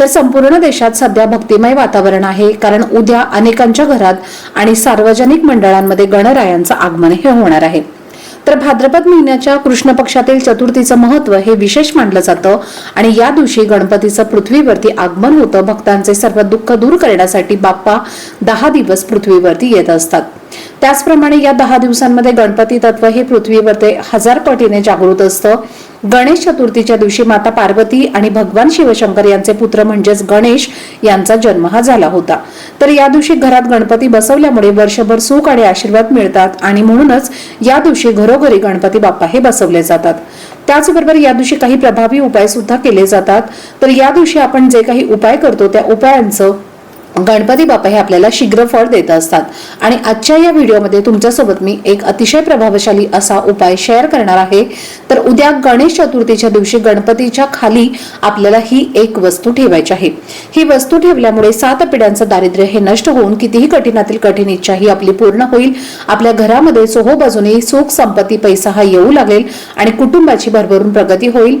तर संपूर्ण देशात सध्या भक्तिमय वातावरण आहे. कारण उद्या अनेकांच्या घरात आणि सार्वजनिक मंडळांमध्ये गणरायांचं आगमन हे होणार आहे. तर भाद्रपद महिन्याच्या कृष्ण पक्षातील चतुर्थीचं महत्त्व हे विशेष मानलं जातं. आणि या दिवशी गणपतीचं पृथ्वीवरती आगमन होतं. भक्तांचे सर्व दुःख दूर करण्यासाठी बाप्पा दहा दिवस पृथ्वीवरती येत असतात. त्याचप्रमाणे या दहा दिवसांमध्ये गणपती तत्व हे पृथ्वीवरती हजार पटीने जागृत असतं. गणेश चतुर्थीच्या दिवशी माता पार्वती आणि भगवान शिवशंकर यांचे पुत्र म्हणजेच गणेश यांचा जन्म हा झाला होता. तर या दिवशी घरात गणपती बसवल्यामुळे वर्षभर सुख आणि आशीर्वाद मिळतात आणि म्हणूनच या दिवशी घरोघरी गणपती बाप्पा हे बसवले जातात. त्याचबरोबर या दिवशी काही प्रभावी उपाय सुद्धा केले जातात. तर या दिवशी आपण जे काही उपाय करतो त्या उपायांचं गणपती बाप्पा हे आपल्याला शीघ्र फळ देत असतात. आणि आजच्या या व्हिडिओमध्ये तुमच्यासोबत मी एक अतिशय प्रभावशाली असा उपाय शेअर करणार आहे. तर उद्या गणेश चतुर्थीच्या दिवशी गणपतीच्या खाली आपल्याला ही एक वस्तू ठेवायची आहे. ही वस्तू ठेवल्यामुळे सात पिढ्यांचं दारिद्र्य हे नष्ट होऊन कितीही कठीणातील कठीण इच्छा ही आपली पूर्ण होईल. आपल्या घरामध्ये सोहोबाजूने सुख संपत्ती पैसा हा येऊ लागेल आणि कुटुंबाची भरभरून प्रगती होईल.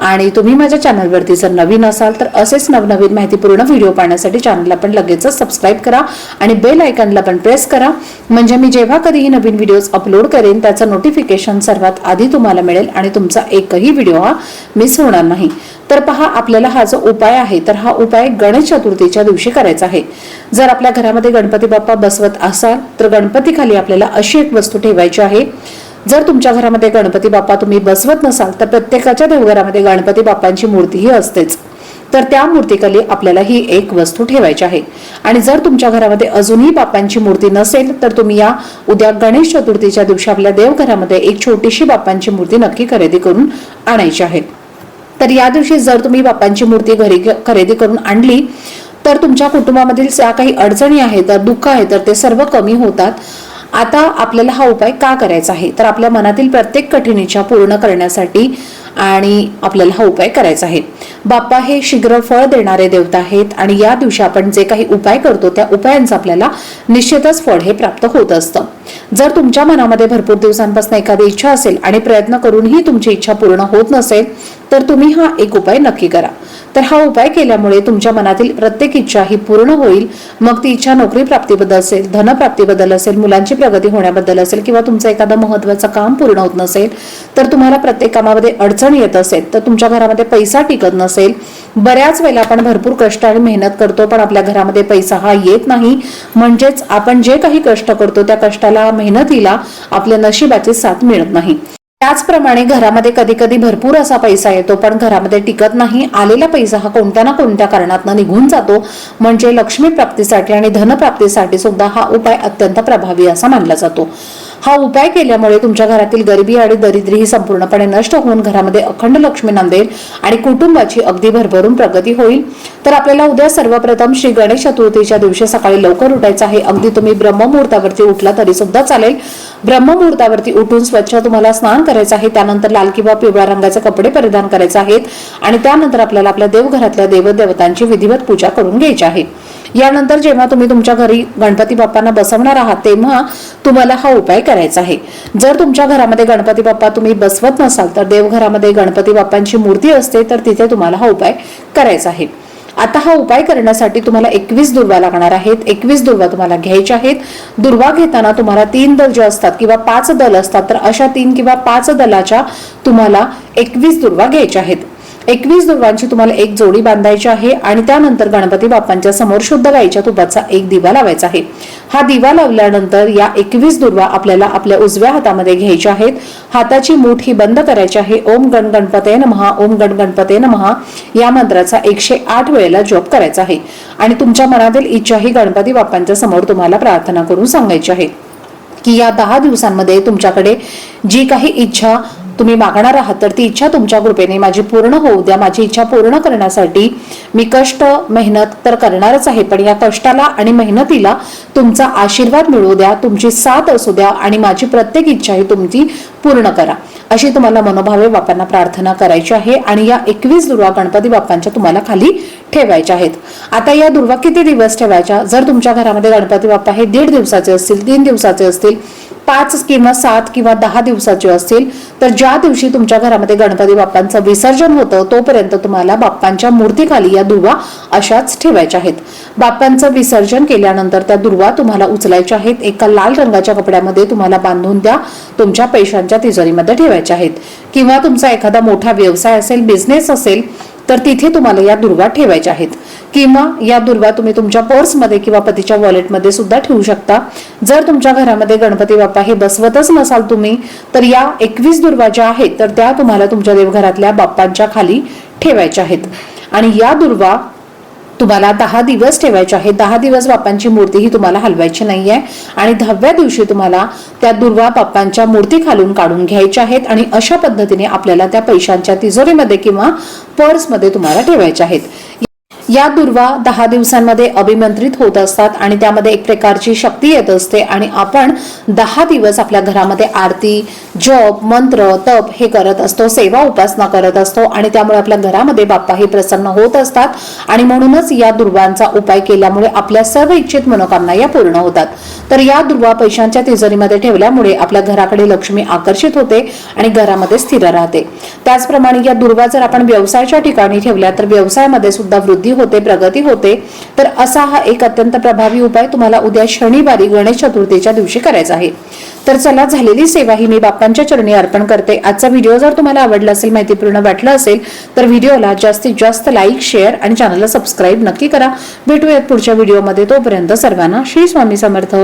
आणि तुम्ही माझ्या चॅनलवरती जर नवीन असाल तर असेच नवनवीन माहितीपूर्ण व्हिडिओ पाहण्यासाठी चॅनलला पण लगेचच सबस्क्राईब करा आणि बेल आयकनला पण प्रेस करा. म्हणजे मी जेव्हा कधीही नवीन व्हिडिओज अपलोड करेन त्याचं नोटिफिकेशन सर्वात आधी तुम्हाला मिळेल आणि तुमचा एकही व्हिडिओ हा मिस होणार नाही. तर पहा आपल्याला हा जो उपाय आहे तर हा उपाय गणेश चतुर्थीच्या दिवशी करायचा आहे. जर आपल्या घरामध्ये गणपती बाप्पा बसवत असाल तर गणपती खाली आपल्याला अशी एक वस्तू ठेवायची आहे. जर तुमच्या घरामध्ये गणपती बाप्पा तुम्ही बसवत नसाल तर प्रत्येकाच्या देवघरामध्ये गणपती बाप्पांची मूर्तीही असतेच. तर त्या मूर्तीखाली आपल्याला ही एक वस्तू ठेवायची आहे. आणि जर तुमच्या घरामध्ये अजूनही बाप्पांची मूर्ती नसेल तर तुम्ही या उद्या गणेश चतुर्थीच्या दिवशी आपल्या देवघरामध्ये एक छोटीशी बाप्पांची मूर्ती नक्की खरेदी करून आणायची आहे. तर या दिवशी जर तुम्ही बाप्पांची मूर्ती घरी खरेदी करून आणली तर तुमच्या कुटुंबामधील ज्या काही अडचणी आहेत तर दुःख आहे तर ते सर्व कमी होतात. आता आपल्याला हा उपाय का करायचा आहे? तर आपल्या मनातील प्रत्येक कठीण इच्छा पूर्ण करण्यासाठी आणि आपल्याला हा उपाय करायचा आहे. बाप्पा हे शीघ्र फळ देणारे देवता आहेत आणि या दिवशी आपण जे काही उपाय करतो त्या उपायांचं आपल्याला निश्चितच फळ हे प्राप्त होत असतं. जर तुमच्या मनामध्ये भरपूर दिवसांपासून एखादी इच्छा असेल आणि प्रयत्न करूनही तुमची इच्छा पूर्ण होत नसेल तर तुम्ही हा एक उपाय नक्की करा. तर हा उपाय केल्यामुळे तुमच्या मनातील प्रत्येक इच्छा ही पूर्ण होईल. मग ती इच्छा नोकरी प्राप्तीबद्दल असेल धनप्राप्तीबद्दल असेल मुलांची प्रगती होण्याबद्दल असेल किंवा तुमचं एखादं महत्वाचं काम पूर्ण होत नसेल तर तुम्हाला प्रत्येक कामामध्ये अडचण येत असेल तर तुमच्या घरामध्ये पैसा टिकत नसेल. बऱ्याच वेळेला आपण भरपूर कष्ट आणि मेहनत करतो पण आपल्या घरामध्ये पैसा हा येत नाही. म्हणजेच आपण जे काही कष्ट करतो त्या कष्टाला मेहनतीला आपल्या नशिबाची साथ मिळत नाही. त्याचप्रमाणे घरामध्ये कधी कधी भरपूर असा पैसा येतो पण घरामध्ये टिकत नाही आलेला पैसा हा कोणत्या ना कोणत्या कारणातनं निघून जातो. म्हणजे लक्ष्मी प्राप्तीसाठी आणि धनप्राप्तीसाठी सुद्धा हा उपाय अत्यंत प्रभावी असा मानला जातो. हा उपाय केल्यामुळे तुमच्या घरातील गरिबी आणि दरिद्री ही संपूर्णपणे नष्ट होऊन घरामध्ये अखंड लक्ष्मी नांदेल आणि कुटुंबाची अगदी भरभरून प्रगती होईल. तर आपल्याला उद्या सर्वप्रथम श्री गणेश चतुर्थीच्या दिवशी सकाळी लवकर उठायचं आहे. अगदी तुम्ही ब्रह्ममुहूर्तावरती उठला तरी सुद्धा चालेल. ब्रह्ममुहूर्तावरती उठून स्वच्छ तुम्हाला स्नान करायचं आहे. त्यानंतर लाल किंवा पिवळ्या रंगाचे कपडे परिधान करायचे आहेत आणि त्यानंतर आपल्याला आपल्या देवघरातल्या देवदेवतांची विधिवत पूजा करून घ्यायची आहे. यानंतर जेव्हा तुम्ही तुमच्या घरी गणपती बाप्पांना बसवणार आहात तेव्हा तुम्हाला हा उपाय करायचा आहे. जर तुमच्या घरामध्ये गणपती बाप्पा तुम्ही बसवत नसाल तर देवघरामध्ये गणपती बाप्पांची मूर्ती असते तर तिथे तुम्हाला हा उपाय करायचा आहे. आता हा उपाय करण्यासाठी तुम्हाला एकवीस दुर्वा लागणार आहेत. एकवीस दुर्वा तुम्हाला घ्यायच्या आहेत. दुर्वा घेताना तुम्हाला तीन दल जे असतात किंवा पाच दल असतात तर अशा तीन किंवा पाच दलाच्या तुम्हाला एकवीस दुर्वा घ्यायच्या आहेत. एकवीस दुर्वांची तुम्हाला एक जोडी बांधायची आहे आणि त्यानंतर गणपती बाप्पांच्या समोर शुद्ध गाईच्या तुपाचा एक दिवा लावायचा आहे. हा दिवा लावल्यानंतर या एकवीस दुर्वा आपल्याला आपल्या उजव्या हातामध्ये घ्यायच्या आहेत. हाताची मूठ ही बंद करायची आहे. ओम गण गणपते नमहा ओम गण गणपते नमहा या मंत्राचा एकशे आठ वेळेला जप करायचा आहे. आणि तुमच्या मनातील इच्छा ही गणपती बाप्पांच्या समोर तुम्हाला प्रार्थना करून सांगायची आहे. की या दहा दिवसांमध्ये तुमच्याकडे जी काही इच्छा तुम्ही मागणार आहात तर ती इच्छा तुमच्या कृपेने माझी पूर्ण होऊ द्या. माझी इच्छा पूर्ण करण्यासाठी मी कष्ट मेहनत तर करणारच आहे पण या कष्टाला आणि मेहनतीला तुमचा आशीर्वाद मिळू द्या तुमची साथ असू द्या आणि माझी प्रत्येक इच्छा ही तुमची पूर्ण करा. अशी तुम्हाला मनोभावे बापांना प्रार्थना करायची आहे आणि या एकवीस दुर्वा गणपती बाप्पांच्या तुम्हाला खाली ठेवायच्या आहेत. आता या दुर्वा किती दिवस ठेवायच्या? जर तुमच्या घरामध्ये गणपती बाप्पा हे दीड दिवसाचे असतील तीन दिवसाचे असतील पाच किंवा सात किंवा दहा दिवसाचे असतील तर ज्या दिवशी तुमच्या घरामध्ये गणपती बाप्पांचं विसर्जन होतं तोपर्यंत तुम्हाला बाप्पांच्या मूर्तीखाली या दुर्वा अशाच ठेवायच्या आहेत. बाप्पांचं विसर्जन केल्यानंतर त्या दुर्वा तुम्हाला उचलायच्या आहेत. एका लाल रंगाच्या कपड्यामध्ये तुम्हाला बांधून द्या तुमच्या पैशांच्या तिजोरीमध्ये ठेवायच्या आहेत. किंवा तुमचा एखादा मोठा व्यवसाय असेल बिझनेस असेल तर तिथे तुम्हाला या दुर्वा ठेवायच्या आहेत. किंवा या दुर्वा तुम्ही तुमच्या पर्समध्ये किंवा पतीच्या वॉलेटमध्ये सुद्धा ठेवू शकता. जर तुमच्या घरामध्ये गणपती बाप्पा हे बसवतच नसाल तुम्ही तर या एकवीस दुर्वा ज्या आहेत तर त्या तुम्हाला तुमच्या देवघरातल्या बाप्पांच्या खाली ठेवायच्या आहेत. आणि या दुर्वा तुम्हाला दहा दिवस ठेवायचे आहे दहा दिवस बाप्पांची मूर्ती ही तुम्हाला हलवायची नाही आहे आणि दहाव्या दिवशी तुम्हाला त्या दुर्वा बाप्पांच्या मूर्ती खालून काढून घ्यायच्या आहेत आणि अशा पद्धतीने आपल्याला त्या पैशांच्या तिजोरीमध्ये किंवा पर्समध्ये तुम्हाला ठेवायच्या आहेत. या दुर्वा दहा दिवसांमध्ये अभिमंत्रित होत असतात आणि त्यामध्ये एक प्रकारची शक्ती येत असते आणि आपण दहा दिवस आपल्या घरामध्ये आरती जप मंत्र तप हे करत असतो सेवा उपासना करत असतो आणि त्यामुळे आपल्या घरामध्ये बाप्पा हे प्रसन्न होत असतात. आणि म्हणूनच या दुर्वांचा उपाय केल्यामुळे आपल्या सर्व इच्छित मनोकामना या पूर्ण होतात. तर या दुर्वा पैशांच्या तिजोरीमध्ये ठेवल्यामुळे आपल्या घराकडे लक्ष्मी आकर्षित होते आणि घरामध्ये स्थिर राहते. त्याचप्रमाणे या दुर्वा जर आपण व्यवसायाच्या ठिकाणी ठेवल्या तर व्यवसायामध्ये सुद्धा वृद्धी होते प्रगती होते तर असा हा एक अत्यंत प्रभावी उपाय तुम्हाला उद्या शनिवारी गणेश चतुर्थीच्या दिवशी करायचा आहे. तर चला झालेली सेवा ही मी बाप्पांच्या चरणी अर्पण करते. आजचा व्हिडिओ जर तुम्हाला आवडला असेल माहितीपूर्ण वाटलं असेल तर व्हिडिओला जास्तीत जास्त लाईक शेअर आणि चॅनलला सबस्क्राईब नक्की करा. भेटूयात पुढच्या व्हिडिओमध्ये. तोपर्यंत सर्वांना श्री स्वामी समर्थ.